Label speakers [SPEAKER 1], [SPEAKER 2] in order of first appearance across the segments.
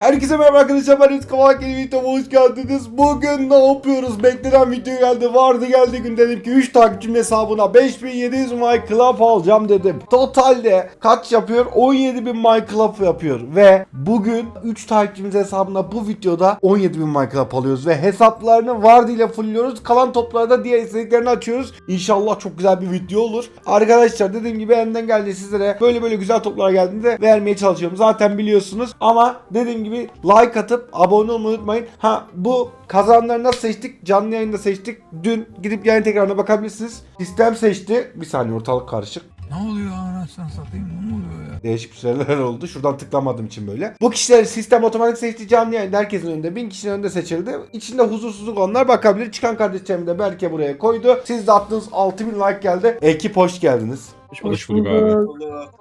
[SPEAKER 1] Herkese merhaba arkadaşlar ben Rıtkı yeni videoma hoş geldiniz. Bugün ne yapıyoruz? Beklenen video geldi. Vardı geldi gün dedim ki 3 takipçim hesabına 5700 My Club alacağım dedim. Totalde kaç yapıyor? 17000 My Club yapıyor. Ve bugün 3 takipçimiz hesabına bu videoda 17000 My Club alıyoruz. Ve hesaplarını Vardı ile fullliyoruz. Kalan topları da diğer istediklerini açıyoruz. İnşallah çok güzel bir video olur. Arkadaşlar dediğim gibi elimden geldi sizlere böyle böyle güzel toplar geldiğinde vermeye çalışıyorum. Zaten biliyorsunuz. Ama dediğim like atıp abone olmayı unutmayın. Ha bu kazananları nasıl seçtik? Canlı yayında seçtik. Dün gidip yayın tekrarına bakabilirsiniz. Sistem seçti. Bir saniye ortalık karışık.
[SPEAKER 2] Ne oluyor anasını satayım ne oluyor ya?
[SPEAKER 1] Değişik bir şeyler oldu. Şuradan tıklamadığım için böyle. Bu kişileri sistem otomatik seçti canlı yayında herkesin önünde. Bin kişinin önünde seçildi. İçinde huzursuzluk olanlar bakabilir. Çıkan kardeşlerim de belki buraya koydu. Siz de attığınız 6000 like geldi. Ekip hoş geldiniz.
[SPEAKER 2] Hoş bulduk abi.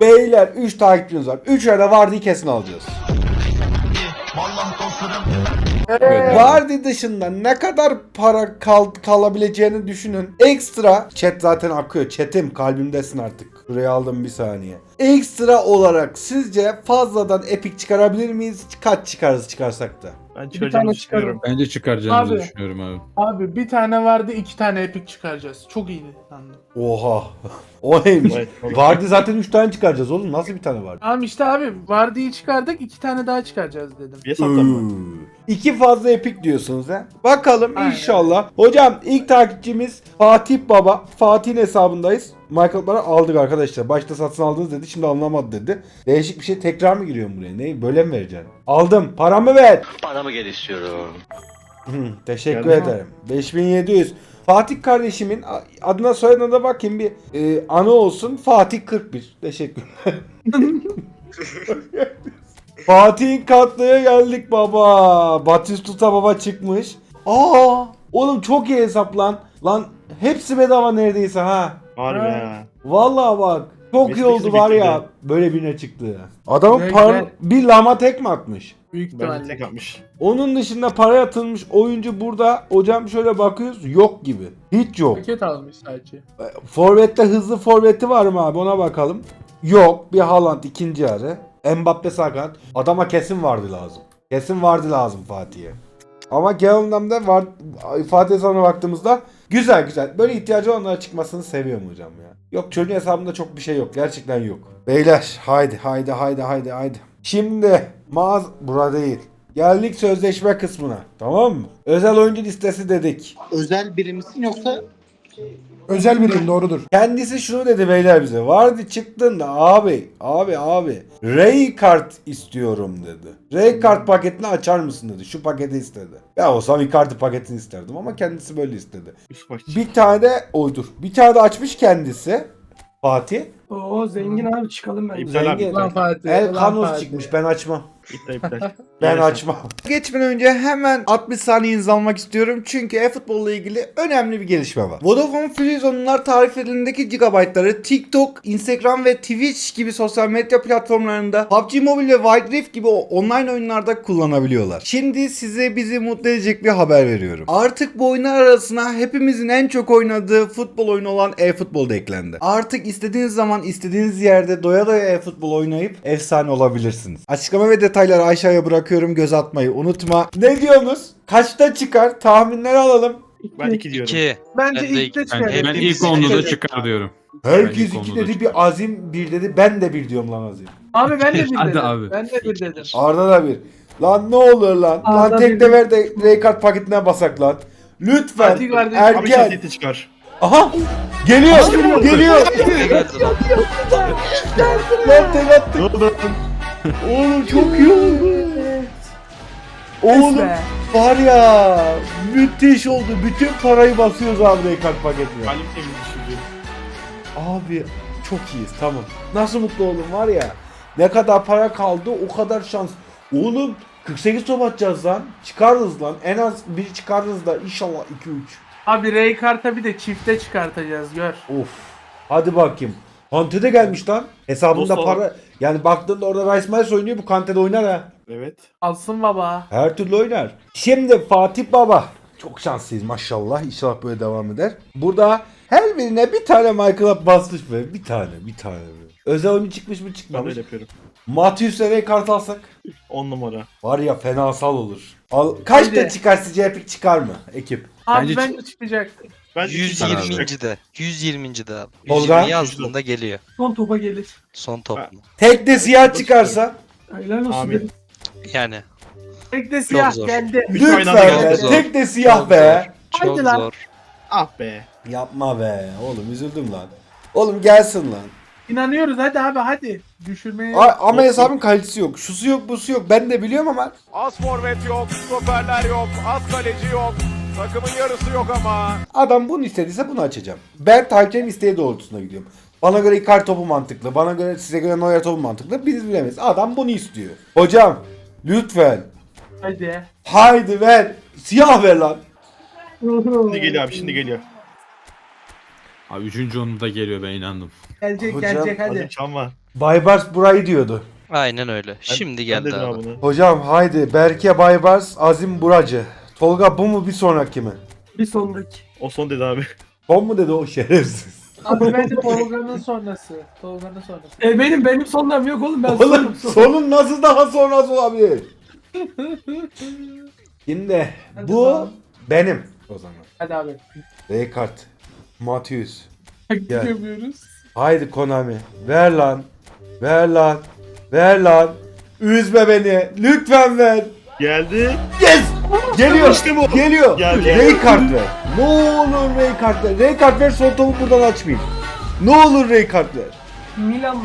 [SPEAKER 1] Beyler 3 takipçiniz var. 3 arada Vardy'yi kesin alacağız.
[SPEAKER 2] Evet.
[SPEAKER 1] Vardy dışında ne kadar para kal kalabileceğini düşünün. Ekstra chat zaten akıyor. Chat'im kalbimdesin artık. Buraya aldım bir saniye. Ekstra olarak sizce fazladan epic çıkarabilir miyiz? Kaç çıkarız çıkarsak da?
[SPEAKER 3] Ben
[SPEAKER 4] Bir tane çıkarım.
[SPEAKER 3] düşünüyorum.
[SPEAKER 2] Bence çıkaracağımızı
[SPEAKER 4] Abi.
[SPEAKER 2] düşünüyorum abi.
[SPEAKER 4] Abi bir tane vardı iki tane epik çıkaracağız. Çok iyiydi sandım.
[SPEAKER 1] Oha. O neymiş? Vardy zaten 3 tane çıkaracağız oğlum. Nasıl bir tane vardı?
[SPEAKER 4] Tamam işte abi vardiyi çıkardık iki tane daha çıkaracağız dedim.
[SPEAKER 3] Bir?
[SPEAKER 1] İki fazla epik diyorsunuz ha. Bakalım
[SPEAKER 4] Aynen.
[SPEAKER 1] inşallah. Hocam ilk takipçimiz Fatih Baba. Fatih'in hesabındayız. Michael'lara aldık arkadaşlar. Başta satın aldınız dedi. Şimdi anlamadı dedi. Değişik bir şey tekrar mı giriyorum buraya? Ne? Böyle mi vereceksin? Aldım. Paramı ver.
[SPEAKER 5] Paramı gel istiyorum.
[SPEAKER 1] Hı, Teşekkür
[SPEAKER 3] Geldi mi?
[SPEAKER 1] ederim. 5700. Fatih kardeşimin adına soyadına da bakayım bir e, anı olsun. Fatih 41. Teşekkür. Fatih'in katlıya geldik baba. Batistuta baba çıkmış. Aa, oğlum çok iyi hesap lan. Lan hepsi bedava neredeyse ha.
[SPEAKER 3] Harbi
[SPEAKER 4] Ha.
[SPEAKER 1] Vallahi bak. Çok iyi oldu var ya. Böyle birine çıktı. Adamın
[SPEAKER 4] Güzel,
[SPEAKER 1] par
[SPEAKER 4] güzel.
[SPEAKER 1] bir lama tek mi atmış?
[SPEAKER 4] Büyük
[SPEAKER 3] Bence
[SPEAKER 4] ihtimalle.
[SPEAKER 3] tek atmış.
[SPEAKER 1] Onun dışında para yatırılmış oyuncu burada. Hocam şöyle bakıyoruz yok gibi. Hiç yok.
[SPEAKER 4] Paket almış sadece.
[SPEAKER 1] Forvet'te hızlı forveti var mı abi ona bakalım. Yok. Bir Haaland ikinci yarı. Mbappe sakat. Adama kesin vardı lazım. Kesin vardı lazım Fatih'e. Ama genel anlamda var, Fatih hesabına baktığımızda güzel güzel. Böyle ihtiyacı olanlara çıkmasını seviyorum hocam ya. Yok çocuğun hesabında çok bir şey yok. Gerçekten yok. Beyler haydi haydi haydi haydi haydi. Şimdi mağaz burada değil. Geldik sözleşme kısmına. Tamam mı? Özel oyuncu listesi dedik.
[SPEAKER 6] özel biri misin yoksa
[SPEAKER 1] Özel biriyim doğrudur. Kendisi şunu dedi beyler bize. Vardı çıktığında abi abi abi Ray kart istiyorum dedi. Ray kart paketini açar mısın dedi. Şu paketi istedi. Ya olsam Icardi paketini isterdim ama kendisi böyle istedi. Bir tane de oydur. Bir tane de açmış kendisi. Fatih.
[SPEAKER 7] Oo zengin abi çıkalım ben.
[SPEAKER 3] İptal abi.
[SPEAKER 1] Zengin.
[SPEAKER 4] Ulan Fatih.
[SPEAKER 1] El
[SPEAKER 4] ulan Fatih.
[SPEAKER 1] çıkmış ben açmam.
[SPEAKER 3] İptal iptal.
[SPEAKER 1] Ben açmam. Geçmeden önce hemen 60 saniye imzalamak istiyorum. Çünkü e-futbolla ilgili önemli bir gelişme var. Vodafone Freezone'lar tarifelerindeki gigabaytları TikTok, Instagram ve Twitch gibi sosyal medya platformlarında PUBG Mobile ve Wild Rift gibi online oyunlarda kullanabiliyorlar. Şimdi size bizi mutlu edecek bir haber veriyorum. Artık bu oyunlar arasına hepimizin en çok oynadığı futbol oyunu olan e-futbol da eklendi. Artık istediğiniz zaman istediğiniz yerde doya doya e-futbol oynayıp efsane olabilirsiniz. Açıklama ve detayları aşağıya bırakıyorum. Göz atmayı unutma. Ne diyorsunuz? Kaçta çıkar? Tahminleri alalım.
[SPEAKER 3] Ben iki diyorum.
[SPEAKER 5] 2.
[SPEAKER 4] Bence
[SPEAKER 5] Ben de
[SPEAKER 4] ilk de
[SPEAKER 5] ilk-
[SPEAKER 4] çıkar.
[SPEAKER 2] Ben, ben
[SPEAKER 3] Hepimiz
[SPEAKER 2] ilk onda da çıkar diyorum.
[SPEAKER 1] Herkes
[SPEAKER 2] ilk
[SPEAKER 1] iki dedi
[SPEAKER 2] çıkar.
[SPEAKER 1] bir Azim bir dedi. Ben de bir diyorum lan Azim.
[SPEAKER 4] Abi ben de bir
[SPEAKER 2] Hadi
[SPEAKER 4] dedim.
[SPEAKER 2] abi.
[SPEAKER 4] Ben de bir dedim.
[SPEAKER 1] Arda da bir. Lan ne olur lan. lan
[SPEAKER 7] Arda
[SPEAKER 1] tek de ver de Raykart paketine basak lan. Lütfen.
[SPEAKER 4] Kardeşim,
[SPEAKER 3] Abi şansiyeti çıkar.
[SPEAKER 1] Aha. Geliyor. Geliyor.
[SPEAKER 5] Ne geldi lan?
[SPEAKER 1] lan tek attık.
[SPEAKER 3] Ne oldu?
[SPEAKER 1] Oğlum çok iyi oldu. Oğlum var ya müthiş oldu. Bütün parayı basıyoruz abi Raykart paketine.
[SPEAKER 3] Halim temiz düşürdü.
[SPEAKER 1] Abi çok iyiyiz tamam. Nasıl mutlu oldum var ya. Ne kadar para kaldı o kadar şans. Oğlum 48 top atacağız lan. Çıkarırız lan. En az bir çıkarırız da inşallah 2-3.
[SPEAKER 4] Abi Ray karta bir de çifte çıkartacağız gör.
[SPEAKER 1] Of. Hadi bakayım. Kante de gelmiş lan. Hesabında
[SPEAKER 3] Nasıl?
[SPEAKER 1] para. Yani baktığında orada Rice Miles oynuyor. Bu Kante'de oynar ha.
[SPEAKER 3] Evet.
[SPEAKER 4] Alsın baba.
[SPEAKER 1] Her türlü oynar. Şimdi Fatih Baba. Çok şanslıyız maşallah. İnşallah böyle devam eder. Burada her birine bir tane Michael'a basmış be. Bir tane, bir tane. Özel oyun çıkmış mı
[SPEAKER 3] Ben
[SPEAKER 1] çıkmamış.
[SPEAKER 3] öyle yapıyorum.
[SPEAKER 1] Matius'la Ray kart alsak.
[SPEAKER 3] 10 numara.
[SPEAKER 1] Var ya fenasal olur. Al, kaç da
[SPEAKER 4] Hadi.
[SPEAKER 1] çıkar sizce Epic çıkar mı ekip?
[SPEAKER 4] Abi
[SPEAKER 2] Bence
[SPEAKER 4] bence, çıkacak.
[SPEAKER 3] Ben
[SPEAKER 5] 120. de. 120. de abi.
[SPEAKER 1] Tolga?
[SPEAKER 5] 120 yazdığında geliyor.
[SPEAKER 7] Son topa gelir.
[SPEAKER 5] Son top mu?
[SPEAKER 1] Tek de siyah çıkarsa.
[SPEAKER 7] Helal olsun.
[SPEAKER 3] Amin.
[SPEAKER 7] dedim.
[SPEAKER 5] Yani.
[SPEAKER 4] Tek de siyah
[SPEAKER 5] zor.
[SPEAKER 4] geldi.
[SPEAKER 3] Üç
[SPEAKER 1] Lütfen
[SPEAKER 3] geldi.
[SPEAKER 1] be.
[SPEAKER 5] Zor.
[SPEAKER 1] Tek de siyah
[SPEAKER 5] Çok
[SPEAKER 1] be.
[SPEAKER 5] zor. Çok
[SPEAKER 4] Hadi lan.
[SPEAKER 5] zor.
[SPEAKER 3] Ah be.
[SPEAKER 1] Yapma be. Oğlum üzüldüm lan. Oğlum gelsin lan.
[SPEAKER 4] İnanıyoruz hadi abi hadi. Düşürmeye.
[SPEAKER 1] A- ama hesabın kalitesi yok. Şusu yok, busu yok. Ben de biliyorum ama.
[SPEAKER 6] Az forvet yok, stoperler yok, az kaleci yok. Takımın yarısı yok ama.
[SPEAKER 1] Adam bunu istediyse bunu açacağım. Ben takipçilerin isteği doğrultusunda gidiyorum. Bana göre Icar topu mantıklı. Bana göre size göre Neuer topu mantıklı. Biz bilemeyiz. Adam bunu istiyor. Hocam lütfen.
[SPEAKER 4] Hadi.
[SPEAKER 1] Haydi ver. Siyah ver lan.
[SPEAKER 3] Şimdi geliyor abi şimdi geliyor.
[SPEAKER 2] Abi üçüncü onu da geliyor ben inandım.
[SPEAKER 4] Gelecek
[SPEAKER 1] Hocam,
[SPEAKER 4] gelecek
[SPEAKER 3] Hadi
[SPEAKER 4] hadi.
[SPEAKER 3] çam var.
[SPEAKER 1] Baybars burayı diyordu.
[SPEAKER 5] Aynen öyle. Şimdi
[SPEAKER 3] Ben
[SPEAKER 5] geldi
[SPEAKER 3] dedim
[SPEAKER 5] abi.
[SPEAKER 3] bunu.
[SPEAKER 1] Hocam haydi Berke Baybars, Azim Buracı. Tolga bu mu bir sonraki mi?
[SPEAKER 7] Bir sonraki.
[SPEAKER 3] O son dedi abi.
[SPEAKER 1] Son mu dedi o şerefsiz.
[SPEAKER 4] Abi bence Tolga'nın sonrası. Tolga'nın sonrası.
[SPEAKER 7] E benim benim sonram yok oğlum ben
[SPEAKER 1] Oğlum
[SPEAKER 7] sonum, son.
[SPEAKER 1] sonun nasıl daha sonrası olabilir? Şimdi
[SPEAKER 4] Hadi
[SPEAKER 1] bu
[SPEAKER 4] bakalım.
[SPEAKER 1] benim o zaman.
[SPEAKER 4] Hadi abi.
[SPEAKER 1] Raykart. Matius.
[SPEAKER 4] Taktik
[SPEAKER 1] Gel.
[SPEAKER 4] yapıyoruz.
[SPEAKER 1] Haydi Konami. Ver lan. Ver lan. Ver lan. Üzme beni. Lütfen ver.
[SPEAKER 3] Geldi.
[SPEAKER 1] Yes! Geliyor.
[SPEAKER 3] İşte bu.
[SPEAKER 1] Geliyor.
[SPEAKER 3] Geldi.
[SPEAKER 1] Raykart ver. Ne olur Raykart ver. Raykart ver son topu buradan açmayayım. Ne olur Raykart ver.
[SPEAKER 7] Milan mı?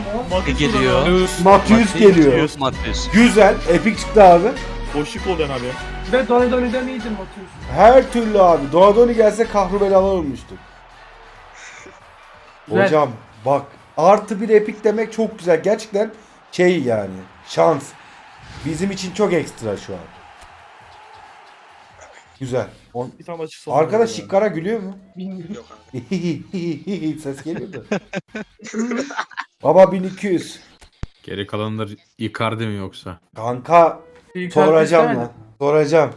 [SPEAKER 5] E geliyor.
[SPEAKER 1] Matius geliyor.
[SPEAKER 5] Matius.
[SPEAKER 1] Güzel. Epic çıktı abi.
[SPEAKER 3] Boşluk oldu abi.
[SPEAKER 7] Ve Donadoni'den iyidir Matius.
[SPEAKER 1] Her türlü abi. Doğadoni gelse kahrubelalar olmuştu.
[SPEAKER 4] Güzel.
[SPEAKER 1] Hocam bak artı bir epik demek çok güzel. Gerçekten şey yani şans. Bizim için çok ekstra şu an. Güzel. On...
[SPEAKER 3] Bir tane açık son.
[SPEAKER 1] Arkadaş Şikkara gülüyor mu?
[SPEAKER 4] Bilmiyorum.
[SPEAKER 1] Ses geliyor da. Baba 1200.
[SPEAKER 2] Geri kalanlar Icardi mi yoksa?
[SPEAKER 1] Kanka soracağım lan. Soracağım.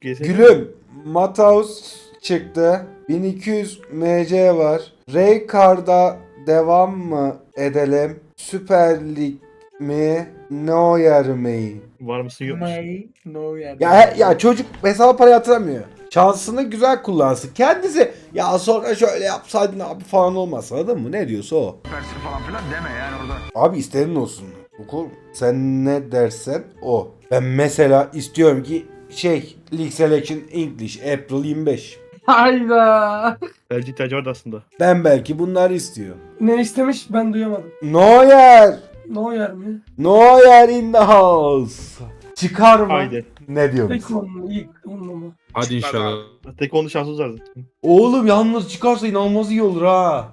[SPEAKER 1] Gülüm. Mataus çıktı. 1200 MC var. Raycar'da devam mı edelim? Süper Lig mi? Neuer mi?
[SPEAKER 3] Var mısın yok musun?
[SPEAKER 4] May no yer.
[SPEAKER 1] Ya, ya çocuk hesaba para yatıramıyor. Şansını güzel kullansın. Kendisi ya sonra şöyle yapsaydın abi falan olmaz anladın mı? Ne diyorsa o.
[SPEAKER 6] falan filan deme yani orada.
[SPEAKER 1] Abi istediğin olsun. Okul sen ne dersen o. Ben mesela istiyorum ki şey League Selection English April 25.
[SPEAKER 4] Hayda.
[SPEAKER 3] Belki ihtiyacı vardı aslında.
[SPEAKER 1] Ben belki bunları istiyorum.
[SPEAKER 7] Ne istemiş ben duyamadım.
[SPEAKER 1] Neuer!
[SPEAKER 7] Neuer mi?
[SPEAKER 1] Neuer in the house! Çıkar mı?
[SPEAKER 3] Haydi.
[SPEAKER 1] Ne diyorsun?
[SPEAKER 7] Tek on mu? İlk on mu?
[SPEAKER 2] Hadi inşallah.
[SPEAKER 3] Tek onun şansımız vardı.
[SPEAKER 1] Oğlum yalnız çıkarsa inanılmaz iyi olur ha.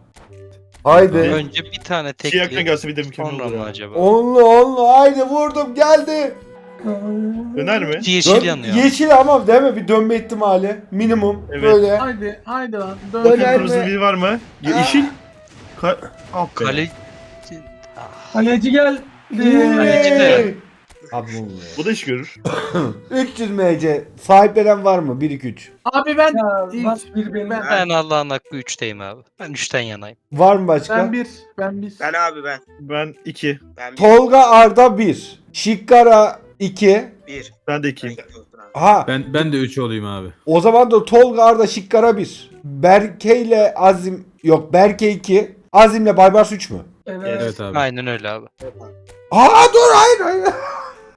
[SPEAKER 1] Haydi.
[SPEAKER 5] Önce bir tane
[SPEAKER 3] Şey yakın gelse bir de mükemmel
[SPEAKER 5] Sonra
[SPEAKER 3] olur.
[SPEAKER 5] mı
[SPEAKER 3] ya.
[SPEAKER 5] acaba?
[SPEAKER 1] Onlu onlu haydi vurdum geldi.
[SPEAKER 3] Döner mi?
[SPEAKER 5] Yeşil
[SPEAKER 1] Dön-
[SPEAKER 5] yanıyor.
[SPEAKER 1] Yeşil ama değil mi? Bir dönme ihtimali. Minimum.
[SPEAKER 3] Evet.
[SPEAKER 1] Böyle.
[SPEAKER 4] Haydi haydi lan. Dön.
[SPEAKER 1] Döner
[SPEAKER 3] Kırmızı
[SPEAKER 1] mi?
[SPEAKER 3] biri var mı? Ye- Yeşil. Ka ah be.
[SPEAKER 5] Kale...
[SPEAKER 7] Kaleci geldi.
[SPEAKER 5] Kaleci de.
[SPEAKER 1] Abi bu
[SPEAKER 3] da iş görür.
[SPEAKER 1] 300 MC sahiplenen var mı? 1 2 3.
[SPEAKER 4] Abi ben
[SPEAKER 7] Ya bir benim.
[SPEAKER 4] ben-
[SPEAKER 5] Ben Allah'ın hakkı 3'teyim abi. Ben 3'ten yanayım.
[SPEAKER 1] Var mı başka?
[SPEAKER 4] ben bir ben bir.
[SPEAKER 8] Ben abi ben.
[SPEAKER 3] Ben 2.
[SPEAKER 8] Ben bir.
[SPEAKER 1] Tolga Arda 1. Şikkara 2.
[SPEAKER 8] bir.
[SPEAKER 3] Ben de 2.
[SPEAKER 1] Ha
[SPEAKER 2] Ben ben de 3 olayım abi.
[SPEAKER 1] o zaman da Tolga Arda Şikkara 1. Berke ile Azim yok Berke 2. Azim'le Baybars 3 mü?
[SPEAKER 7] Evet.
[SPEAKER 2] Evet abi.
[SPEAKER 5] Aynen öyle abi.
[SPEAKER 1] Aa dur hayır hayır.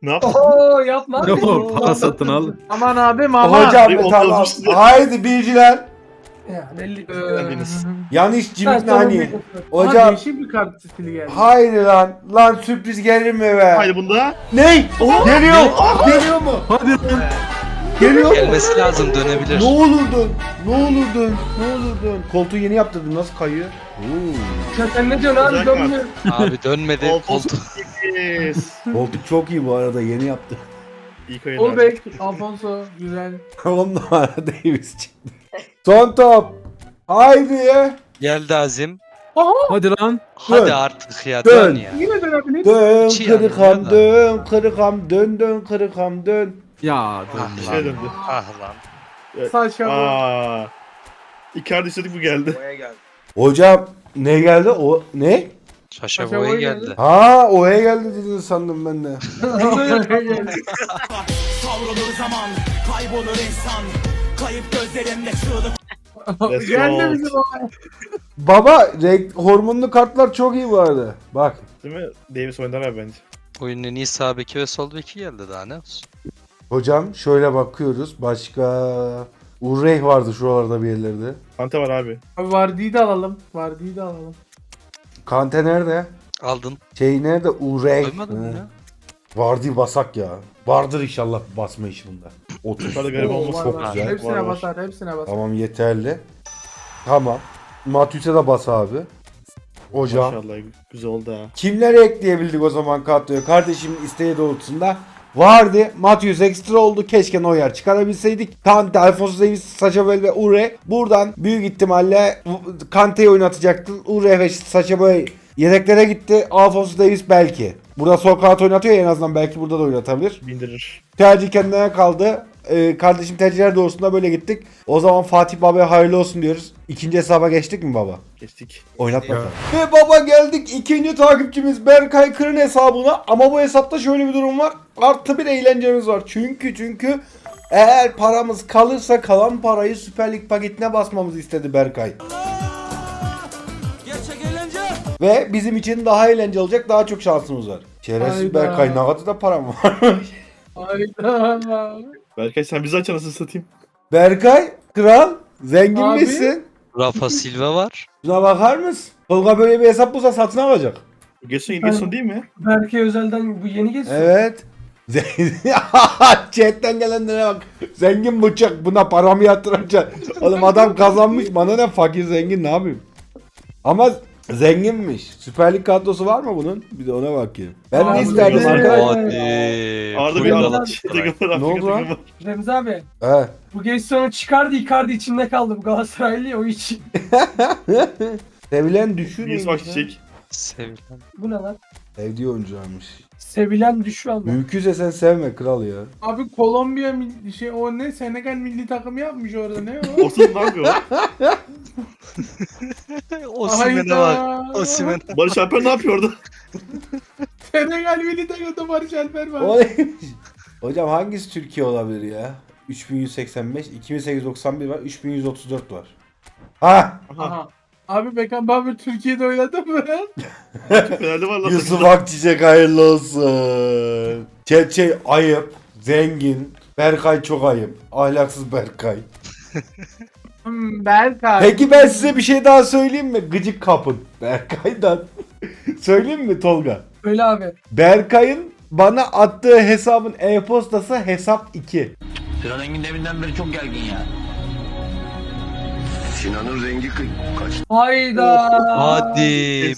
[SPEAKER 3] Ne yaptın?
[SPEAKER 7] Oo yapma.
[SPEAKER 2] Yok para satın al.
[SPEAKER 4] Aman abim aman.
[SPEAKER 1] Hocam
[SPEAKER 3] Bir
[SPEAKER 1] tamam.
[SPEAKER 3] bozmuştu.
[SPEAKER 1] Haydi birciler.
[SPEAKER 7] Ya belli.
[SPEAKER 4] Ee,
[SPEAKER 3] Geldiniz.
[SPEAKER 1] Yanlış cimik nani.
[SPEAKER 4] Hocam.
[SPEAKER 1] Hocam
[SPEAKER 4] Değişik bir kart stili geldi.
[SPEAKER 1] haydi lan. Lan sürpriz gelir mi be?
[SPEAKER 3] Haydi bunda.
[SPEAKER 1] Ney? Geliyor. Geliyor mu?
[SPEAKER 2] Hadi lan.
[SPEAKER 1] Geliyor mu?
[SPEAKER 5] Gelmesi lazım dönebilir.
[SPEAKER 1] Ne olurdun? Ne olurdun? Ne olurdun? Koltuğu yeni yaptırdın. Nasıl kayıyor? Oo.
[SPEAKER 7] Ya sen ne diyorsun abi dönmüyor.
[SPEAKER 5] Abi dönmedi.
[SPEAKER 3] Koltuk.
[SPEAKER 5] Koltuk.
[SPEAKER 3] Yes.
[SPEAKER 1] Koltuk çok iyi bu arada. Yeni yaptı.
[SPEAKER 3] İyi kayın
[SPEAKER 4] Ol
[SPEAKER 3] abi.
[SPEAKER 4] Bey, Alfonso güzel.
[SPEAKER 1] On numara Davis çıktı. Son top. Haydi.
[SPEAKER 5] Geldi Azim.
[SPEAKER 2] Hadi lan.
[SPEAKER 5] Hadi artık ya
[SPEAKER 1] Dön.
[SPEAKER 5] dön ya.
[SPEAKER 4] Yine dönebilir.
[SPEAKER 1] Dön
[SPEAKER 5] İçi
[SPEAKER 1] kırıkam
[SPEAKER 5] yanıyor da.
[SPEAKER 1] dön kırıkam dön dön kırıkam dön.
[SPEAKER 2] Ya
[SPEAKER 5] Ah
[SPEAKER 2] dön
[SPEAKER 3] Şey
[SPEAKER 2] lan.
[SPEAKER 3] döndü.
[SPEAKER 5] Ah lan.
[SPEAKER 4] Saçma.
[SPEAKER 3] Aa. Icardi istedik bu geldi.
[SPEAKER 8] Boya geldi.
[SPEAKER 1] Hocam ne geldi o ne?
[SPEAKER 5] Şaşa
[SPEAKER 4] Saşa
[SPEAKER 5] Boy
[SPEAKER 4] Boy
[SPEAKER 5] geldi.
[SPEAKER 4] geldi.
[SPEAKER 1] Ha O'ya geldi dedin sandım ben de.
[SPEAKER 8] Savrulur zaman, kaybolur insan. Kayıp gözlerimle çığlık
[SPEAKER 3] Let's
[SPEAKER 4] Geldi
[SPEAKER 3] go.
[SPEAKER 4] bizim.
[SPEAKER 1] Baba renk, hormonlu kartlar çok iyi bu arada. Bak.
[SPEAKER 3] Değil mi? Davis oynar abi bence.
[SPEAKER 5] Oyunun en iyi sağ beki ve sol beki geldi daha ne olsun.
[SPEAKER 1] Hocam şöyle bakıyoruz. Başka Urrey vardı şuralarda bir yerlerde.
[SPEAKER 3] Ante var abi.
[SPEAKER 4] Abi Vardy'yi de alalım. Vardy'yi de alalım.
[SPEAKER 1] Kante nerede?
[SPEAKER 5] Aldın.
[SPEAKER 1] Şey nerede? Urrey.
[SPEAKER 5] Mı
[SPEAKER 1] He.
[SPEAKER 5] ya?
[SPEAKER 1] Vardı basak ya. Vardır inşallah basma işi bunda. 30.
[SPEAKER 3] Yukarıda garip
[SPEAKER 4] var,
[SPEAKER 1] çok
[SPEAKER 4] var.
[SPEAKER 1] güzel.
[SPEAKER 4] Hepsine
[SPEAKER 3] Var, var.
[SPEAKER 4] basar, hepsine basar.
[SPEAKER 1] Tamam yeterli. Tamam. Matüs'e de bas abi. Hocam.
[SPEAKER 3] Maşallah güzel oldu ha.
[SPEAKER 1] Kimleri ekleyebildik o zaman kadroya? Kardeşimin isteği doğrultusunda. Vardı. Matius ekstra oldu. Keşke Neuer çıkarabilseydik. Kante, Alfonso Davies, Sacha Boey ve Ure. Buradan büyük ihtimalle Kante'yi oynatacaktı. Ure ve Sacha Boey yedeklere gitti. Alfonso Davies belki. Burada sol kanat oynatıyor ya en azından belki burada da oynatabilir.
[SPEAKER 3] Bindirir.
[SPEAKER 1] Tercih kendine kaldı. Ee, kardeşim tercihler doğrusunda böyle gittik. O zaman Fatih Baba'ya hayırlı olsun diyoruz. İkinci hesaba geçtik mi baba?
[SPEAKER 3] Geçtik.
[SPEAKER 1] Oynat bakalım. Ve baba geldik ikinci takipçimiz Berkay Kırın hesabına. Ama bu hesapta şöyle bir durum var. Artı bir eğlencemiz var. Çünkü çünkü eğer paramız kalırsa kalan parayı Süper Lig paketine basmamızı istedi Berkay. Ve bizim için daha eğlenceli olacak daha çok şansımız var. Şerefsiz
[SPEAKER 4] Hayda.
[SPEAKER 1] Berkay ne kadar da param var.
[SPEAKER 4] Hayda.
[SPEAKER 3] Berkay sen bizi aç anasını satayım.
[SPEAKER 1] Berkay kral zengin
[SPEAKER 4] Abi.
[SPEAKER 1] misin?
[SPEAKER 5] Rafa Silva var.
[SPEAKER 1] Şuna bakar mısın? Tolga böyle bir hesap bulsa satın alacak.
[SPEAKER 3] Geçsin geçsin değil mi?
[SPEAKER 7] Berke Özel'den bu yeni geçsin.
[SPEAKER 1] Evet. Chat'ten gelenlere bak. Zengin bıçak buna paramı yatıracak. Oğlum adam kazanmış bana ne fakir zengin ne yapayım? Ama zenginmiş. Süper Lig kadrosu var mı bunun? Bir de ona bakayım. Ben de isterdim arkadaşlar.
[SPEAKER 5] Hadi.
[SPEAKER 3] Arda bir var.
[SPEAKER 1] Ne oldu lan?
[SPEAKER 7] Remzi abi
[SPEAKER 1] He.
[SPEAKER 7] bu geç sonu çıkardı Icardi içinde kaldı bu Galatasaraylı o için.
[SPEAKER 1] Sevilen ya?
[SPEAKER 3] çiçek.
[SPEAKER 5] Sevilen.
[SPEAKER 7] Bu ne lan?
[SPEAKER 1] Sevdiği oyuncuymuş.
[SPEAKER 7] Sevilen düşüyor ama.
[SPEAKER 1] Mümkünse sen sevme kral ya.
[SPEAKER 4] Abi Kolombiya milli şey o ne Senegal milli takımı yapmış orada ne o?
[SPEAKER 3] Ortada ne yapıyor?
[SPEAKER 5] Osimhen'e bak. Osimhen.
[SPEAKER 3] Barış Alper ne yapıyor orada?
[SPEAKER 4] Senegal milli takımda Barış Alper var.
[SPEAKER 1] O neymiş? Hocam hangisi Türkiye olabilir ya? 3185, 2891 var, 3134 var. Ha!
[SPEAKER 4] Aha. Abi Beckham Bauer Türkiye'de oynadı mı?
[SPEAKER 3] Fenerli var lan.
[SPEAKER 1] Yusuf Akçiçek hayırlı olsun. Çepçe ayıp, zengin. Berkay çok ayıp. Ahlaksız Berkay.
[SPEAKER 4] Hmm, Berkay.
[SPEAKER 1] Peki ben size bir şey daha söyleyeyim mi? Gıcık kapın. Berkay'dan. söyleyeyim mi Tolga?
[SPEAKER 7] Öyle abi.
[SPEAKER 1] Berkay'ın bana attığı hesabın e-postası hesap 2.
[SPEAKER 8] Sinan Engin evinden beri çok gergin ya.
[SPEAKER 9] Sinan'ın rengi kı- kaç.
[SPEAKER 7] Hayda.
[SPEAKER 5] Hadi.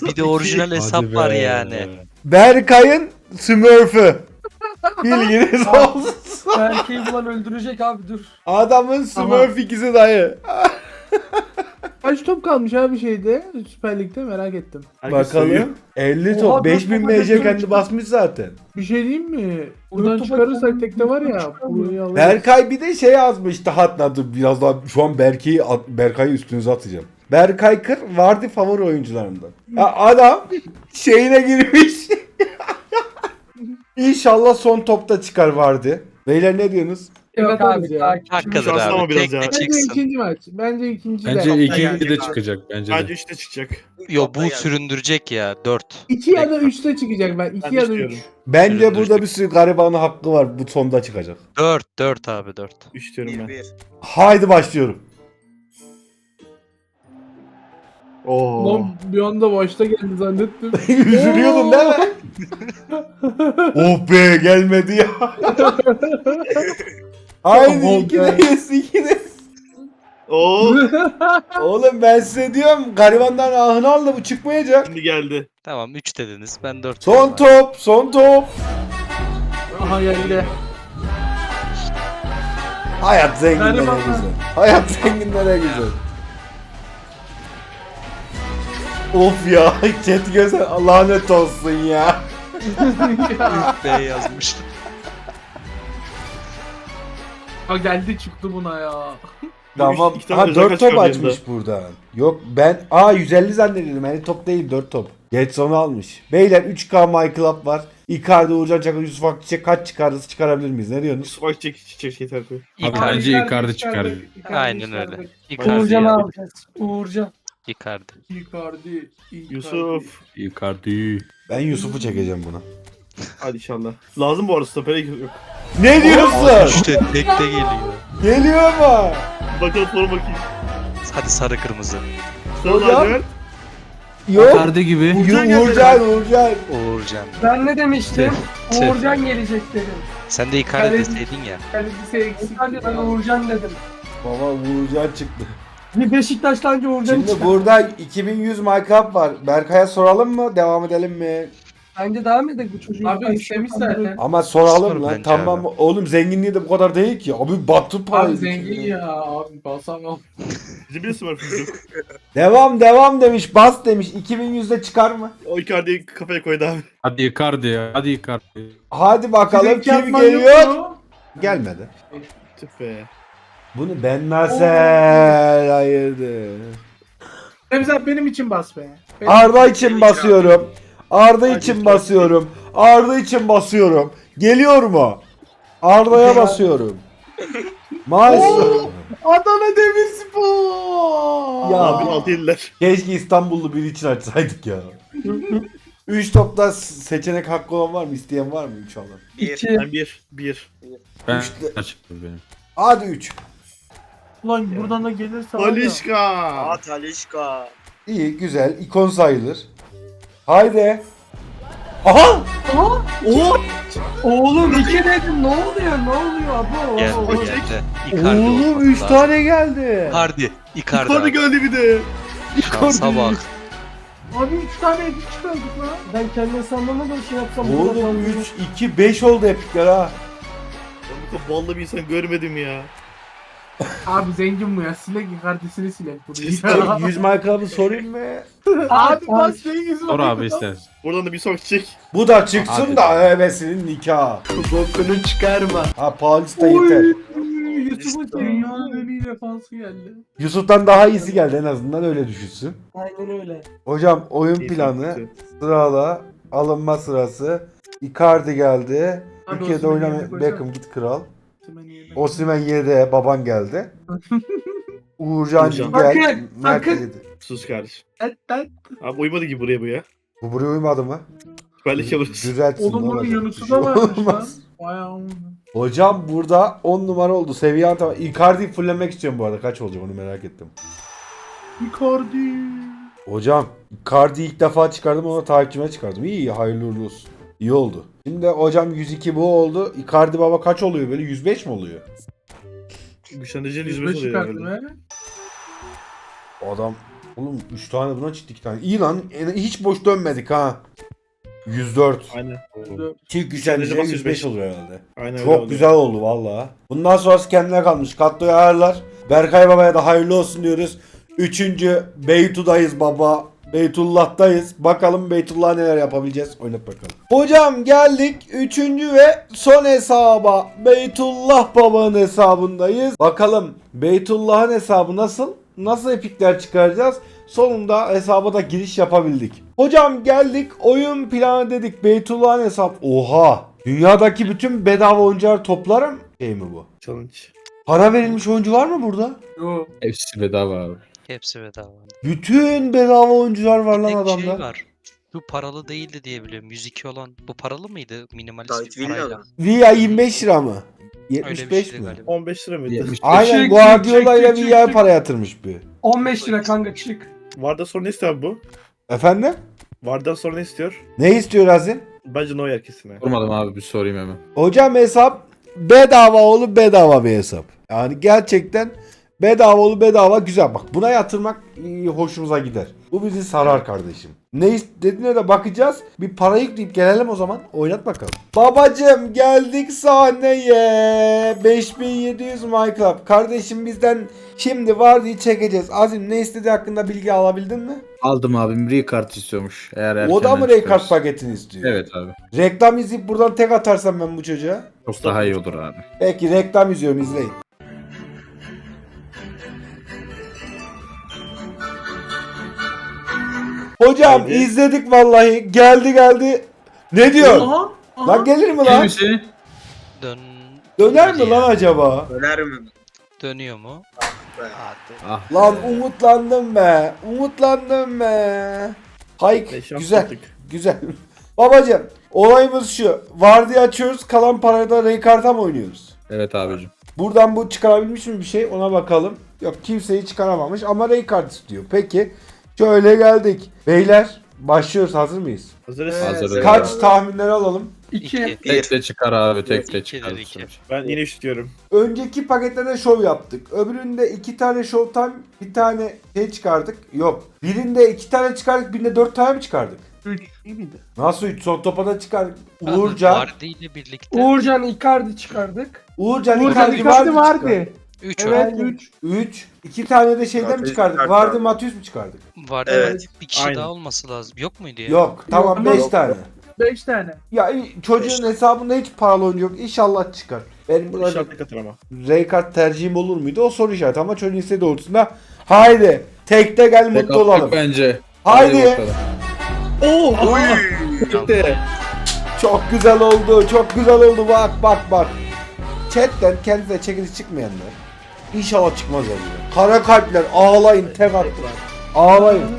[SPEAKER 5] Bir de orijinal hesap var yani.
[SPEAKER 1] Berkay'ın Smurf'ü. Bilginiz olsun.
[SPEAKER 7] Berke'yi bulan öldürecek abi dur.
[SPEAKER 1] Adamın Smurf ikisi dayı.
[SPEAKER 4] Kaç top kalmış abi şeyde Süper Lig'de merak ettim.
[SPEAKER 3] Herkes.
[SPEAKER 1] Bakalım. 50
[SPEAKER 7] Oha,
[SPEAKER 1] top.
[SPEAKER 7] dört
[SPEAKER 1] 5000
[SPEAKER 7] topa
[SPEAKER 1] kendi basmış zaten.
[SPEAKER 4] Bir şey diyeyim mi? Buradan
[SPEAKER 7] topa
[SPEAKER 4] çıkarırsak tekte var ya.
[SPEAKER 7] topa
[SPEAKER 4] Burayı alırız.
[SPEAKER 1] Berkay bir de şey yazmıştı hatta dur biraz daha şu an Berkay'ı at- Berkay'ı üstünüze atacağım. Berkay Kır vardı favori oyuncularımdan. Ya adam şeyine girmiş. İnşallah son topta çıkar vardı. Beyler ne diyorsunuz?
[SPEAKER 7] Yok abi.
[SPEAKER 4] ya.
[SPEAKER 5] Hakkıdır abi.
[SPEAKER 3] biraz
[SPEAKER 5] Tek
[SPEAKER 3] ya.
[SPEAKER 5] de
[SPEAKER 4] Bence
[SPEAKER 5] çıksın.
[SPEAKER 4] ikinci maç. Bence ikinci
[SPEAKER 2] Bence
[SPEAKER 4] de.
[SPEAKER 2] iki de çıkacak bence
[SPEAKER 3] Bence
[SPEAKER 2] de.
[SPEAKER 3] üçte çıkacak.
[SPEAKER 5] Yo bu süründürecek ya. 4.
[SPEAKER 4] İki ya da üçte çıkacak ben.
[SPEAKER 3] Ben
[SPEAKER 4] İki ya da üç.
[SPEAKER 1] Bence burada bir sürü garibanın hakkı var. Bu sonda çıkacak.
[SPEAKER 5] 4 4 abi 4.
[SPEAKER 3] Üç diyorum ben.
[SPEAKER 1] Haydi başlıyorum.
[SPEAKER 3] Oo.
[SPEAKER 4] Lan bir anda başta geldi zannettim.
[SPEAKER 1] Üzülüyordun değil mi? oh be gelmedi ya. Haydi
[SPEAKER 4] be.
[SPEAKER 1] ikideyiz ikideyiz.
[SPEAKER 3] Oo.
[SPEAKER 1] Oğlum ben size diyorum garibandan ahını aldı bu çıkmayacak.
[SPEAKER 3] Şimdi geldi.
[SPEAKER 5] Tamam 3 dediniz. Ben 4
[SPEAKER 1] Son top son top.
[SPEAKER 4] Aha geldi.
[SPEAKER 1] Hayat zenginlere güzel. Hayat zenginlere güzel. Of ya chat göze lanet olsun ya.
[SPEAKER 5] B yazmış.
[SPEAKER 4] Ha geldi çıktı buna ya.
[SPEAKER 1] Tamam.
[SPEAKER 3] iki tane
[SPEAKER 1] Ha
[SPEAKER 3] özel
[SPEAKER 1] 4
[SPEAKER 3] kaç
[SPEAKER 1] top
[SPEAKER 3] çıkardı
[SPEAKER 1] açmış buradan. Yok ben aa 150 zannediyordum. Yani top değil 4 top. Getson'u almış. Beyler 3K My Club var. Icardi, Uğurcan Çakır, Yusuf Akçiçek kaç çıkarırız çıkarabilir miyiz? Ne diyorsunuz?
[SPEAKER 3] Spike çek çiçek yeter
[SPEAKER 5] Icardi.
[SPEAKER 2] Icardi çıkar.
[SPEAKER 5] Aynen öyle. Icardi
[SPEAKER 7] Uğurcan'ı
[SPEAKER 5] ya.
[SPEAKER 7] alacağız. Uğurcan.
[SPEAKER 5] Icardi.
[SPEAKER 4] Icardi. Icardi.
[SPEAKER 3] Yusuf.
[SPEAKER 2] Icardi.
[SPEAKER 1] Ben Yusuf'u çekeceğim buna.
[SPEAKER 3] Hadi inşallah. Lazım bu arada stopere yok.
[SPEAKER 1] Ne diyorsun?
[SPEAKER 5] İşte tekte geliyor.
[SPEAKER 1] Geliyor mu?
[SPEAKER 3] Bakalım sonra bakayım.
[SPEAKER 5] Hadi sarı kırmızı.
[SPEAKER 1] Hocam. Yok.
[SPEAKER 2] Icardi gibi.
[SPEAKER 3] Uğurcan geldi.
[SPEAKER 1] Uğurcan, Uğurcan.
[SPEAKER 5] Uğurcan.
[SPEAKER 7] Ben ne demiştim?
[SPEAKER 5] Tüh.
[SPEAKER 7] Uğurcan gelecek dedim.
[SPEAKER 5] Sen de Icardi
[SPEAKER 7] Kaleci-
[SPEAKER 5] deseydin ya.
[SPEAKER 4] Kalecisi eksik.
[SPEAKER 7] Icardi ben Uğurcan dedim.
[SPEAKER 1] Baba Uğurcan çıktı.
[SPEAKER 7] Bir Beşiktaş'tan önce Uğurcan'ı
[SPEAKER 1] Şimdi
[SPEAKER 7] çıkar.
[SPEAKER 1] burada 2100 My Club var. Berkay'a soralım mı? Devam edelim mi?
[SPEAKER 7] Bence devam edelim bu çocuğu.
[SPEAKER 4] Abi istemiş zaten.
[SPEAKER 1] Ama soralım
[SPEAKER 5] Sor
[SPEAKER 1] lan.
[SPEAKER 5] bence
[SPEAKER 1] Tamam. Oğlum zenginliği de bu kadar değil ki. Abi battı parayı.
[SPEAKER 4] Abi zengin ya abi basamam.
[SPEAKER 3] Bizim bir smartphone yok.
[SPEAKER 1] Devam devam demiş. Bas demiş. 2100'de çıkar mı?
[SPEAKER 3] O Icardi'yi kafaya koydu abi.
[SPEAKER 2] Hadi Icardi ya. Hadi Icardi.
[SPEAKER 1] Hadi bakalım
[SPEAKER 4] Direkt
[SPEAKER 1] kim geliyor?
[SPEAKER 4] mu?
[SPEAKER 1] Gelmedi.
[SPEAKER 3] Tüh be.
[SPEAKER 1] Bunu ben nasıl hayırdır?
[SPEAKER 4] Remzi abi benim için bas be. Benim
[SPEAKER 1] Arda için basıyorum. Arda için basıyorum. Arda için basıyorum. Geliyor mu? Arda'ya basıyorum. Maalesef.
[SPEAKER 4] Adana Demirspor.
[SPEAKER 1] Ya.
[SPEAKER 3] Abi altı yediler.
[SPEAKER 1] Keşke İstanbullu biri için açsaydık ya. 3 topta seçenek hakkı olan var mı? İsteyen var mı? 3 alın.
[SPEAKER 7] İki.
[SPEAKER 3] Ben bir. Bir.
[SPEAKER 2] Ben
[SPEAKER 1] Üçte-
[SPEAKER 2] açıktı benim.
[SPEAKER 1] Hadi 3.
[SPEAKER 4] Ulan buradan da gelirse var ya.
[SPEAKER 3] Alişka.
[SPEAKER 10] Talişka.
[SPEAKER 1] İyi, güzel. ikon sayılır. Haydi. Aha!
[SPEAKER 7] Oğlum iki dedim ne oluyor ne oluyor abo?
[SPEAKER 5] Geldi
[SPEAKER 7] abo.
[SPEAKER 5] geldi. Icardi
[SPEAKER 1] Oğlum
[SPEAKER 5] olması
[SPEAKER 1] 3
[SPEAKER 5] lazım.
[SPEAKER 1] tane geldi.
[SPEAKER 5] Icardi. Icardi.
[SPEAKER 3] Icardi geldi bir de.
[SPEAKER 5] Şansa bak.
[SPEAKER 4] Abi 3 tane edit çıkardık lan.
[SPEAKER 7] Ben kendi hesabıma da şey yapsam. burada
[SPEAKER 1] Oğlum
[SPEAKER 7] falan-
[SPEAKER 1] 3 2 5 oldu epikler ha.
[SPEAKER 3] Ben bu kadar ballı bir insan görmedim ya.
[SPEAKER 4] Abi zengin bu ya. Silek Icardi'sini silek. bunu ya.
[SPEAKER 1] 100 markamı sorayım mı?
[SPEAKER 4] Abi bas zengin
[SPEAKER 2] Sor abi istersen.
[SPEAKER 3] Buradan da bir sok çek.
[SPEAKER 1] Bu da çıksın
[SPEAKER 2] Hadi.
[SPEAKER 1] da hevesinin nikahı.
[SPEAKER 4] Bokunu çıkarma.
[SPEAKER 1] Ha Paulista yeter.
[SPEAKER 4] Yusuf'un dünyanın en iyi defansı geldi.
[SPEAKER 1] Yusuf'tan daha iyisi geldi en azından öyle düşünsün.
[SPEAKER 7] Aynen öyle.
[SPEAKER 1] Hocam oyun planı sırala alınma sırası. Icardi geldi.
[SPEAKER 4] Abi
[SPEAKER 1] Türkiye'de oynama. Beckham git kral. Osimhen yedi baban geldi. Uğurcan
[SPEAKER 3] Uğurcan.
[SPEAKER 1] gel.
[SPEAKER 7] Bakın,
[SPEAKER 1] Mert
[SPEAKER 7] bakın.
[SPEAKER 1] yedi.
[SPEAKER 3] Sus kardeşim.
[SPEAKER 4] Et et.
[SPEAKER 3] Abi uymadı ki buraya bu ya.
[SPEAKER 1] Bu buraya uymadı mı?
[SPEAKER 3] Süper Lig alırız.
[SPEAKER 1] Düzeltsin.
[SPEAKER 4] Oğlum
[SPEAKER 1] ne
[SPEAKER 4] bunun
[SPEAKER 1] olacak?
[SPEAKER 4] Da varmış lan.
[SPEAKER 1] olmaz. Hocam burada 10 numara oldu. Seviye antrenman. Icardi'yi fullemek istiyorum bu arada. Kaç olacak onu merak ettim.
[SPEAKER 4] Icardi.
[SPEAKER 1] Hocam Icardi'yi ilk defa çıkardım ona takipçime çıkardım. İyi hayırlı uğurlu olsun. İyi oldu. Şimdi hocam 102 bu oldu. Icardi baba kaç oluyor böyle? 105 mi oluyor?
[SPEAKER 3] Güçlendiricinin
[SPEAKER 4] 105
[SPEAKER 3] 105 oluyor
[SPEAKER 4] he.
[SPEAKER 1] Adam oğlum 3 tane buna çıktı 2 tane. İyi lan en- hiç boş dönmedik ha. 104.
[SPEAKER 3] Aynen.
[SPEAKER 1] Çift güçlendirici
[SPEAKER 3] Güçlendirici
[SPEAKER 1] 105 oluyor herhalde.
[SPEAKER 3] Aynen öyle
[SPEAKER 1] Çok
[SPEAKER 3] oldu.
[SPEAKER 1] güzel oldu valla. Bundan sonrası kendine kalmış. Katlo'yu ayarlar. Berkay Baba'ya da hayırlı olsun diyoruz. Üçüncü Beytu'dayız baba. Beytullah'tayız. Bakalım Beytullah neler yapabileceğiz. Oynat bakalım. Hocam geldik. Üçüncü ve son hesaba. Beytullah babanın hesabındayız. Bakalım Beytullah'ın hesabı nasıl? Nasıl epikler çıkaracağız? Sonunda hesaba da giriş yapabildik. Hocam geldik. Oyun planı dedik. Beytullah'ın hesap. Oha. Dünyadaki bütün bedava oyuncular toplarım. Şey mi bu?
[SPEAKER 3] Challenge.
[SPEAKER 1] Para verilmiş oyuncu var mı burada?
[SPEAKER 4] Yo.
[SPEAKER 2] Hepsi bedava abi.
[SPEAKER 5] Hepsi bedava.
[SPEAKER 1] Bütün bedava oyuncular var lan
[SPEAKER 5] Tek
[SPEAKER 1] adamda.
[SPEAKER 5] şey var. Bu paralı değildi diye biliyorum. 102 olan. Bu paralı mıydı? Minimalist
[SPEAKER 10] David
[SPEAKER 5] bir parayla.
[SPEAKER 10] Villa.
[SPEAKER 1] VIA 25 lira mı?
[SPEAKER 5] Öyle bir
[SPEAKER 1] 75
[SPEAKER 5] şeydi
[SPEAKER 1] mi?
[SPEAKER 5] galiba.
[SPEAKER 3] 15 lira mıydı?
[SPEAKER 2] 70.
[SPEAKER 1] Aynen
[SPEAKER 7] Çık,
[SPEAKER 1] Guardiola
[SPEAKER 7] çık,
[SPEAKER 1] ile VIA
[SPEAKER 7] çık.
[SPEAKER 1] para yatırmış bir.
[SPEAKER 7] 15 lira kanka çık.
[SPEAKER 3] Vardan sonra ne istiyor abi bu?
[SPEAKER 1] Efendim?
[SPEAKER 3] Vardan sonra ne istiyor?
[SPEAKER 1] Ne istiyor Azim?
[SPEAKER 3] Bence Neuer kesin ha.
[SPEAKER 2] Sormadım abi bir sorayım hemen.
[SPEAKER 1] Hocam hesap bedava olup bedava bir hesap. Yani gerçekten bedava olup bedava güzel. Bak buna yatırmak hoşumuza gider. Bu bizi sarar kardeşim. Ne istediğine de bakacağız. Bir para yükleyip gelelim o zaman. Oynat bakalım. Babacım geldik sahneye. 5700 My Club. Kardeşim bizden şimdi var diye çekeceğiz. Azim ne istediği hakkında bilgi alabildin mi?
[SPEAKER 2] Aldım abim Ricard istiyormuş. Eğer
[SPEAKER 1] o da mı
[SPEAKER 2] çıkarsa.
[SPEAKER 1] paketini istiyor?
[SPEAKER 2] Evet abi.
[SPEAKER 1] Reklam izleyip buradan tek atarsam ben bu çocuğa.
[SPEAKER 2] Çok daha iyi olur abi.
[SPEAKER 1] Peki reklam izliyorum izleyin. Hocam
[SPEAKER 3] Haydi.
[SPEAKER 1] izledik vallahi. Geldi geldi. Ne diyor?
[SPEAKER 7] Aha. aha.
[SPEAKER 1] Lan gelir mi lan?
[SPEAKER 2] Kimisi?
[SPEAKER 5] Dön...
[SPEAKER 1] Döner mi lan acaba?
[SPEAKER 9] Döner mi?
[SPEAKER 5] Dönüyor mu? Hadi.
[SPEAKER 2] Ah.
[SPEAKER 1] Lan umutlandım be. Umutlandım be. Hayk
[SPEAKER 3] Beş
[SPEAKER 1] güzel. Güzel. Babacım olayımız şu. Vardiya açıyoruz kalan parayı da Raykart'a mı oynuyoruz?
[SPEAKER 2] Evet abicim.
[SPEAKER 1] Buradan bu çıkarabilmiş mi bir şey ona bakalım. Yok kimseyi çıkaramamış ama Raykart istiyor. Peki şöyle geldik. Beyler başlıyoruz hazır mıyız?
[SPEAKER 3] Hazırız.
[SPEAKER 4] Evet.
[SPEAKER 2] Hazırız.
[SPEAKER 1] Kaç tahminleri alalım?
[SPEAKER 7] İki.
[SPEAKER 5] İki.
[SPEAKER 2] Tek de çıkar abi tek de
[SPEAKER 5] İki
[SPEAKER 2] çıkar.
[SPEAKER 3] Ben yine istiyorum.
[SPEAKER 1] Önceki paketlerde şov yaptık. Öbüründe iki tane Showtime, bir tane şey çıkardık. Yok. Birinde iki tane çıkardık, birinde dört tane mi çıkardık?
[SPEAKER 4] Üç. İyi miydi?
[SPEAKER 1] Nasıl üç? Son topa da çıkardık. Uğurcan,
[SPEAKER 5] Vardy ile birlikte
[SPEAKER 7] Uğurcan Icardi çıkardık.
[SPEAKER 1] Uğurcan,
[SPEAKER 4] Uğurcan
[SPEAKER 1] Icardi
[SPEAKER 4] Icardi
[SPEAKER 1] vardı.
[SPEAKER 4] vardı.
[SPEAKER 5] 3
[SPEAKER 4] Evet
[SPEAKER 7] Aynen.
[SPEAKER 4] 3.
[SPEAKER 1] 3. İki tane de şeyden mi çıkardık?
[SPEAKER 9] çıkarttık
[SPEAKER 1] Vardı. Matius mu çıkardık?
[SPEAKER 5] Vardy
[SPEAKER 9] Evet.
[SPEAKER 5] bir kişi
[SPEAKER 3] Aynen.
[SPEAKER 5] daha olması lazım. Yok muydu ya?
[SPEAKER 1] Yok. Tamam
[SPEAKER 4] Yok,
[SPEAKER 1] 5
[SPEAKER 9] yok.
[SPEAKER 1] tane.
[SPEAKER 4] 5 tane.
[SPEAKER 1] Ya i- çocuğun hesabında hiç paralı oyuncu yok. İnşallah çıkar. Benim
[SPEAKER 3] Bu
[SPEAKER 1] burada
[SPEAKER 3] şart tek atır ama.
[SPEAKER 1] Raykart tercihim olur muydu? O soru işareti ama çocuğun isteği doğrultusunda. Haydi. Tekte gel
[SPEAKER 2] Tek
[SPEAKER 1] mutlu olalım.
[SPEAKER 2] bence.
[SPEAKER 1] Haydi.
[SPEAKER 2] bakalım.
[SPEAKER 3] Bitti.
[SPEAKER 1] Çok güzel oldu. Çok güzel oldu. Bak bak bak. Chatten kendinize çekiliş çıkmayanlar. İnşallah çıkmaz yani. Kara kalpler ağlayın tek attı. Ağlayın.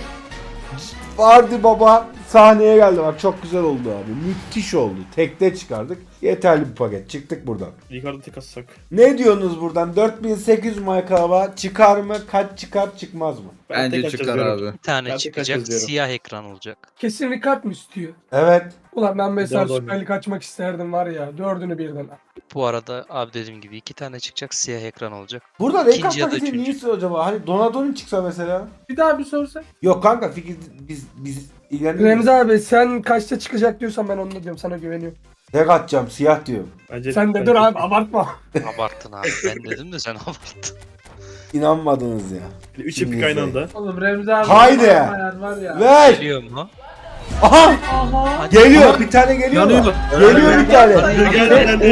[SPEAKER 1] Vardı baba sahneye geldi bak çok güzel oldu abi. Müthiş oldu. Tekte çıkardık. Yeterli bir paket. Çıktık buradan.
[SPEAKER 3] Yukarıda tek atsak.
[SPEAKER 1] Ne diyorsunuz buradan? 4800 Minecraft'a çıkar mı? Kaç çıkar çıkmaz mı?
[SPEAKER 3] Ben
[SPEAKER 2] Bence
[SPEAKER 3] tek
[SPEAKER 2] çıkar
[SPEAKER 3] diyorum.
[SPEAKER 2] abi.
[SPEAKER 5] Bir tane
[SPEAKER 3] Ben
[SPEAKER 5] çıkacak
[SPEAKER 3] çözüyorum.
[SPEAKER 5] siyah ekran olacak.
[SPEAKER 7] Kesin Ricard mı istiyor?
[SPEAKER 1] Evet.
[SPEAKER 7] Ulan ben mesela
[SPEAKER 3] doğru.
[SPEAKER 7] Süper Lig açmak isterdim var ya. Dördünü birden.
[SPEAKER 5] Bu arada abi dediğim gibi iki tane çıkacak siyah ekran olacak.
[SPEAKER 1] Burada
[SPEAKER 5] İkinci
[SPEAKER 1] rekap
[SPEAKER 5] ya da
[SPEAKER 1] paketi niye
[SPEAKER 5] üçüncü.
[SPEAKER 1] istiyor acaba? Hani Donadoni çıksa mesela.
[SPEAKER 4] Bir daha bir sorsak.
[SPEAKER 1] Yok kanka fikir biz biz ilgilenmiyoruz.
[SPEAKER 7] Remzi abi sen kaçta çıkacak diyorsan ben onu diyorum sana güveniyorum.
[SPEAKER 1] Tek atacağım siyah diyorum.
[SPEAKER 3] Bence
[SPEAKER 7] Sen de dur abi abartma.
[SPEAKER 5] Abarttın abi. Ben dedim de sen abarttın.
[SPEAKER 1] İnanmadınız ya.
[SPEAKER 3] Üç epik aynı anda.
[SPEAKER 4] Oğlum Remzi abi.
[SPEAKER 1] Haydi.
[SPEAKER 4] Var, var ya.
[SPEAKER 1] Ver.
[SPEAKER 5] Geliyor mu?
[SPEAKER 1] Aha
[SPEAKER 4] Aha.
[SPEAKER 1] Geliyor bir tane geliyor mu? Geliyor bir tane.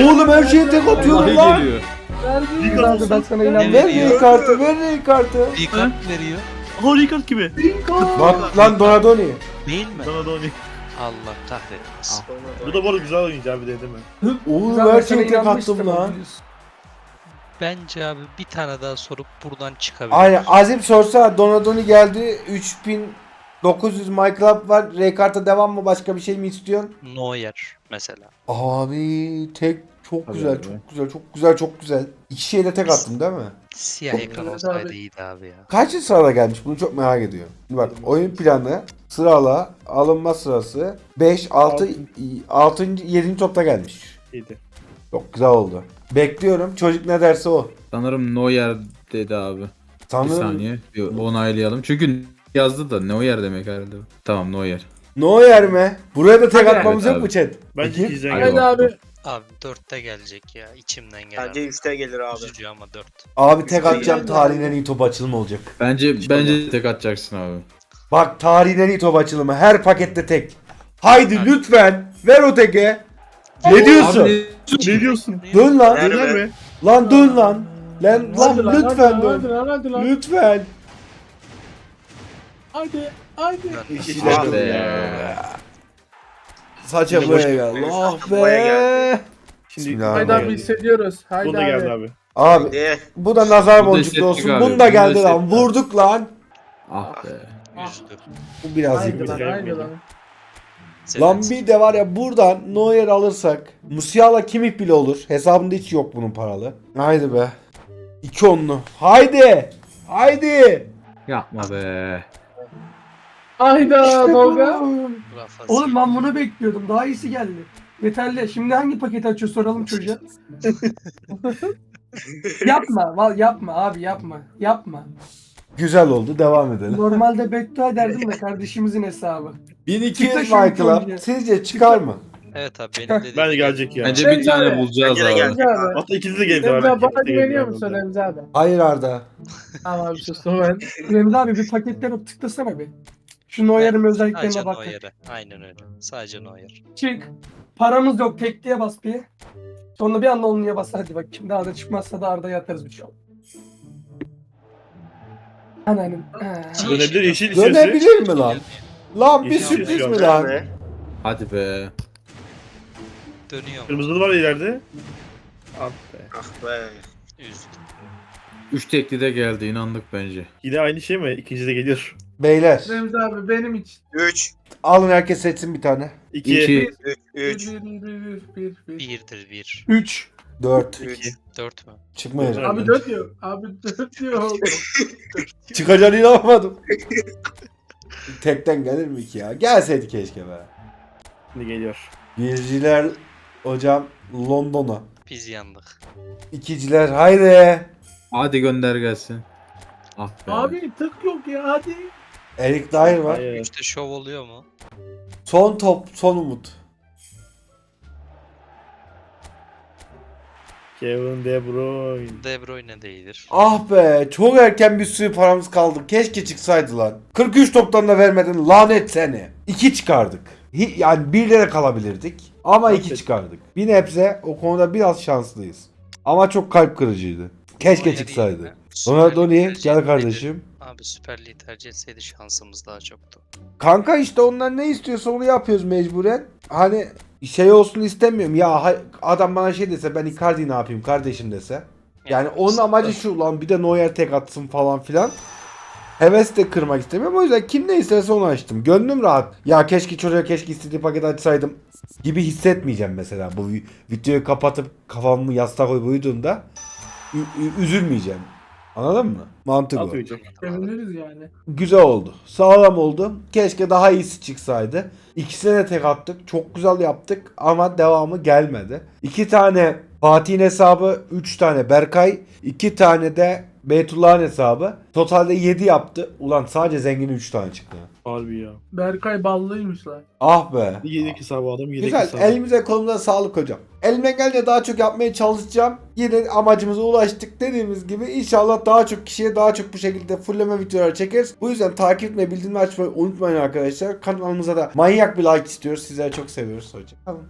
[SPEAKER 1] Oğlum her şeye tek atıyorum lan.
[SPEAKER 2] geliyor.
[SPEAKER 7] Remzi abi ben sana inanmıyorum.
[SPEAKER 1] Ver neyi kartı ver neyi kartı.
[SPEAKER 5] Bir kart veriyor.
[SPEAKER 3] Harika gibi.
[SPEAKER 1] Bak lan Donadoni.
[SPEAKER 5] Değil mi?
[SPEAKER 3] Onu.
[SPEAKER 5] Allah kahretmesin.
[SPEAKER 3] Bu da bu arada güzel oyuncu abi dedi mi?
[SPEAKER 1] Oğlum her şeye tek attım lan.
[SPEAKER 5] Bence abi bir tane daha sorup buradan çıkabilir.
[SPEAKER 1] Aynen Azim sorsa Donadoni geldi 3900 MyClub var Raykart'a devam mı başka bir şey mi istiyorsun?
[SPEAKER 5] Neuer mesela.
[SPEAKER 1] Abi tek çok
[SPEAKER 2] Tabii
[SPEAKER 1] güzel
[SPEAKER 2] abi.
[SPEAKER 1] çok güzel çok güzel çok güzel. İki şeye de tek attım değil mi?
[SPEAKER 5] Siyah
[SPEAKER 1] Çok
[SPEAKER 5] ekran olsaydı
[SPEAKER 4] abi.
[SPEAKER 5] iyiydi abi ya.
[SPEAKER 1] Kaçıncı sırada gelmiş bunu çok merak ediyorum. Bak oyun planı, sırala, alınma sırası 5, 6, 6. 7. topta gelmiş.
[SPEAKER 3] İyiydi.
[SPEAKER 1] Çok güzel oldu. Bekliyorum. Çocuk ne derse o.
[SPEAKER 2] Sanırım Neuer dedi abi. Bir
[SPEAKER 1] Sanırım
[SPEAKER 2] saniye. Bir onaylayalım. Çünkü yazdı da Neuer demek herhalde. Tamam Neuer.
[SPEAKER 1] Neuer mi? Buraya da tek
[SPEAKER 4] Hadi.
[SPEAKER 1] atmamız
[SPEAKER 2] Evet
[SPEAKER 1] yok mu
[SPEAKER 2] abi.
[SPEAKER 1] chat?
[SPEAKER 3] Bence
[SPEAKER 1] Peki.
[SPEAKER 3] geldi.
[SPEAKER 4] Haydi abi.
[SPEAKER 5] Abi dörtte gelecek ya. içimden gelen.
[SPEAKER 9] Bence 3'te gelir abi.
[SPEAKER 5] Üzücü ama dört.
[SPEAKER 1] Abi tek atacağım tarihin
[SPEAKER 4] abi.
[SPEAKER 1] en iyi top açılımı olacak.
[SPEAKER 2] Bence bence tek atacaksın abi.
[SPEAKER 1] Bak tarihin en iyi top açılımı. Her pakette tek. Haydi
[SPEAKER 5] Hadi.
[SPEAKER 1] lütfen ver o teke. Ne diyorsun?
[SPEAKER 2] Abi
[SPEAKER 3] Ne diyorsun?
[SPEAKER 1] Dön lan.
[SPEAKER 9] Ver
[SPEAKER 3] Döner mi?
[SPEAKER 1] Lan dön lan. Lan, lan
[SPEAKER 4] Hadi lan,
[SPEAKER 1] lütfen
[SPEAKER 4] hadi lan,
[SPEAKER 1] dön.
[SPEAKER 4] Hadi lan hadi lan.
[SPEAKER 1] Lütfen.
[SPEAKER 4] Hadi. Hadi.
[SPEAKER 1] İşte
[SPEAKER 2] Hadi
[SPEAKER 1] bu
[SPEAKER 2] ya.
[SPEAKER 1] Saça buraya geldi. Ah
[SPEAKER 9] Buraya
[SPEAKER 1] be.
[SPEAKER 3] Şimdi.
[SPEAKER 4] Haydi abi hissediyoruz. Haydi
[SPEAKER 3] Bu da geldi
[SPEAKER 4] abi.
[SPEAKER 3] abi.
[SPEAKER 1] Abi bu da nazar
[SPEAKER 2] Bu da
[SPEAKER 1] boncuklu
[SPEAKER 2] hissettik
[SPEAKER 1] olsun.
[SPEAKER 2] abi,
[SPEAKER 1] Bunda
[SPEAKER 2] bunu da
[SPEAKER 1] geldi lan.
[SPEAKER 2] hissettik.
[SPEAKER 1] Vurduk lan.
[SPEAKER 2] Ah be.
[SPEAKER 5] Üzdü.
[SPEAKER 1] Bu biraz
[SPEAKER 4] Haydi
[SPEAKER 1] yıktı.
[SPEAKER 4] lan haydi lan.
[SPEAKER 1] Bir de var ya buradan Neuer alırsak Musiala Kimih bile olur. Hesabında hiç yok bunun paralı. Haydi be. İki onlu. Haydi. Haydi.
[SPEAKER 2] Yapma be.
[SPEAKER 4] Hayda Tolga.
[SPEAKER 7] Oğlum ben bunu bekliyordum. Daha iyisi geldi. Yeterli. Şimdi hangi paketi açıyor soralım çocuğa. yapma. Val yapma abi yapma. Yapma.
[SPEAKER 1] Güzel oldu. Devam edelim.
[SPEAKER 7] Normalde beddua ederdim de kardeşimizin hesabı.
[SPEAKER 1] 1200
[SPEAKER 7] Çıktı şu
[SPEAKER 1] Michael'a
[SPEAKER 7] oyuncu.
[SPEAKER 1] sizce çıkar mı?
[SPEAKER 5] Evet abi benim dediğim.
[SPEAKER 3] Bence gelecek ya.
[SPEAKER 2] Bence
[SPEAKER 4] Bence
[SPEAKER 2] bir tane bulacağız
[SPEAKER 9] Bence de
[SPEAKER 2] abi.
[SPEAKER 3] Hatta ikisi de geldi
[SPEAKER 4] Remzi
[SPEAKER 3] abi.
[SPEAKER 4] bana güveniyor musun
[SPEAKER 3] abi.
[SPEAKER 4] Remzi abi?
[SPEAKER 1] Hayır Arda.
[SPEAKER 4] Tamam abi sustum ben.
[SPEAKER 7] Remzi abi bir paketlere tıklasana bir. Şu Neuer'in özelliklerine
[SPEAKER 5] Sadece
[SPEAKER 7] bak.
[SPEAKER 5] Neuer'e. Aynen öyle. Sadece Neuer.
[SPEAKER 7] Çık. Paramız yok tekliğe bas bir. Sonra bir anda onluya bas hadi bak. Şimdi Arda çıkmazsa da Arda'ya atarız bir şey. Ananın. Ha.
[SPEAKER 3] Dönebilir yeşil içerisi.
[SPEAKER 1] Dönebilir mi lan? Lan bir
[SPEAKER 3] Yeşil
[SPEAKER 1] sürpriz mi lan?
[SPEAKER 9] Ne?
[SPEAKER 2] Hadi be.
[SPEAKER 5] Dönüyor.
[SPEAKER 3] Kırmızılı var ileride. Ah be.
[SPEAKER 9] Ah be.
[SPEAKER 5] Üzdü.
[SPEAKER 2] 3 tekli de geldi inandık bence.
[SPEAKER 3] Yine aynı şey mi? İkinci de geliyor.
[SPEAKER 1] Beyler
[SPEAKER 4] Remzi abi benim için.
[SPEAKER 9] 3,
[SPEAKER 1] alın herkes seçsin bir tane.
[SPEAKER 3] 2,
[SPEAKER 2] 2
[SPEAKER 9] 3, 3,
[SPEAKER 4] Bir, bir, bir, bir, bir, bir.
[SPEAKER 5] Birdir bir.
[SPEAKER 7] 3.
[SPEAKER 1] 4.
[SPEAKER 9] 3.
[SPEAKER 5] Dört mü?
[SPEAKER 1] Çıkmayacak.
[SPEAKER 4] Abi dört diyor. Abi dört diyor.
[SPEAKER 1] Çıkacağını inanmadım. Tekten gelir mi ki ya? Gelseydi keşke be.
[SPEAKER 3] Şimdi geliyor.
[SPEAKER 1] Birciler hocam London'a.
[SPEAKER 5] Biz yandık.
[SPEAKER 1] İkiciler haydi.
[SPEAKER 2] Hadi gönder gelsin. Ah be.
[SPEAKER 4] Abi tık yok ya hadi.
[SPEAKER 1] Eric Dyer var.
[SPEAKER 3] Hayır.
[SPEAKER 5] Üçte şov oluyor mu?
[SPEAKER 1] Son top, son umut.
[SPEAKER 3] Kevin De Bruyne.
[SPEAKER 5] De Bruyne de iyidir.
[SPEAKER 1] Ah be çok erken bir sürü paramız kaldı. Keşke çıksaydı lan. 43 toptan da vermedin lanet seni. 2 çıkardık. Hi- Yani 1 lira kalabilirdik. Ama 2
[SPEAKER 3] Evet.
[SPEAKER 1] çıkardık. Bir nebze o konuda biraz şanslıyız. Ama çok kalp kırıcıydı. Keşke
[SPEAKER 5] Ama
[SPEAKER 1] çıksaydı.
[SPEAKER 5] yani
[SPEAKER 1] Ronaldo
[SPEAKER 5] Süper Lig
[SPEAKER 1] niye? Gel
[SPEAKER 5] etseydi-
[SPEAKER 1] kardeşim.
[SPEAKER 5] Abi Süper Lig tercih etseydi şansımız daha çoktu.
[SPEAKER 1] Kanka işte onlar ne istiyorsa onu yapıyoruz mecburen. Hani şey olsun istemiyorum. Ya adam bana şey dese ben Icardi ne yapayım kardeşim dese. Yani onun amacı şu lan bir de Neuer tek atsın falan filan. Heves de kırmak istemiyorum. O yüzden kim ne isterse onu açtım. Gönlüm rahat. Ya keşke çocuğa keşke istediği paketi açsaydım gibi hissetmeyeceğim mesela. Bu vi- videoyu kapatıp kafamı yastığa koyup uyuduğumda üzülmeyeceğim. Anladın mı? Mantık o.
[SPEAKER 3] Atmayacak.
[SPEAKER 4] Seviniriz yani.
[SPEAKER 1] Güzel oldu. Sağlam oldu. Keşke daha iyisi çıksaydı. İkisine de tek attık. Çok güzel yaptık ama devamı gelmedi. İki tane Fatih'in hesabı, üç tane Berkay, iki tane de Beytullah'ın hesabı. Totalde 7 yaptı. Ulan sadece zenginin 3 tane çıktı.
[SPEAKER 3] Harbi ya.
[SPEAKER 4] Berkay ballıymış lan.
[SPEAKER 1] Ah be.
[SPEAKER 3] Yedek hesabı adam yedek
[SPEAKER 1] Güzel.
[SPEAKER 3] hesabı.
[SPEAKER 1] Elimize kolumuza sağlık hocam. Elimden gelince daha çok yapmaya çalışacağım. Yine amacımıza ulaştık dediğimiz gibi inşallah daha çok kişiye daha çok bu şekilde fulleme videoları çekeriz. Bu yüzden takip ve bildirim açmayı unutmayın arkadaşlar. Kanalımıza da manyak bir like istiyoruz. Sizleri çok seviyoruz hocam. Tamam.